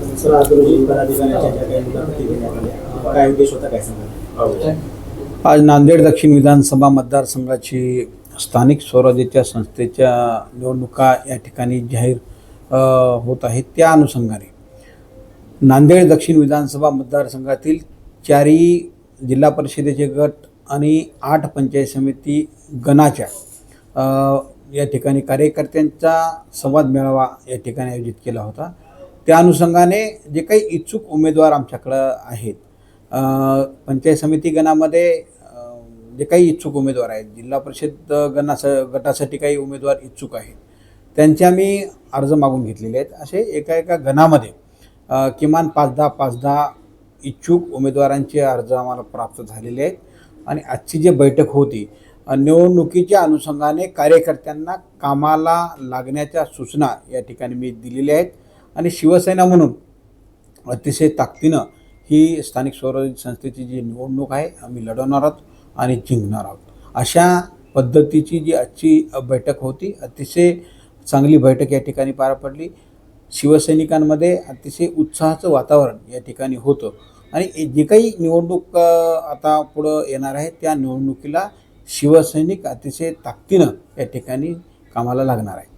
Sir आज रोजी पदाधिकाऱ्यांच्या ज्या काही मुलाखती घेण्यात आल्या काय उद्देश होता काय सांगा आज नांदेड दक्षिण विधानसभा मतदारसंघाची स्थानिक स्वराज्याच्या संस्थेच्या निवडणुका या ठिकाणी जाहीर होत आहेत. त्या अनुषंगाने नांदेड दक्षिण विधानसभा मतदारसंघातील चारही जिल्हा परिषदेचे गट आणि आठ पंचायत समिती गणाच्या या ठिकाणी कार्यकर्त्यांचा संवाद मेळावा या ठिकाणी आयोजित केला होता. त्या अनुषंगाने जे काही इच्छुक उमेदवार आमच्याकडं आहेत पंचायत समिती गणामध्ये जे काही इच्छुक उमेदवार आहेत जिल्हा परिषद गणास गटासाठी काही उमेदवार इच्छुक आहेत त्यांचे आम्ही अर्ज मागून घेतलेले आहेत. असे एका एका गणामध्ये किमान पाच दहा पाच दहा इच्छुक उमेदवारांचे अर्ज आम्हाला प्राप्त झालेले आहेत आणि आजची जी बैठक होती निवडणुकीच्या अनुषंगाने कार्यकर्त्यांना कामाला लागण्याच्या सूचना या ठिकाणी मी दिलेल्या आहेत. आणि शिवसेना म्हणून अतिशय ताकदीनं ही स्थानिक स्वराज्य संस्थेची जी निवडणूक आहे आम्ही लढवणार आहोत आणि जिंकणार आहोत. अशा पद्धतीची जी आजची बैठक होती अतिशय चांगली बैठक या ठिकाणी पार पडली. शिवसैनिकांमध्ये अतिशय उत्साहाचं वातावरण या ठिकाणी होतं. आणि जे काही निवडणूक आता पुढं येणार आहे त्या निवडणुकीला शिवसैनिक अतिशय ताकदीनं या ठिकाणी कामाला लागणार आहे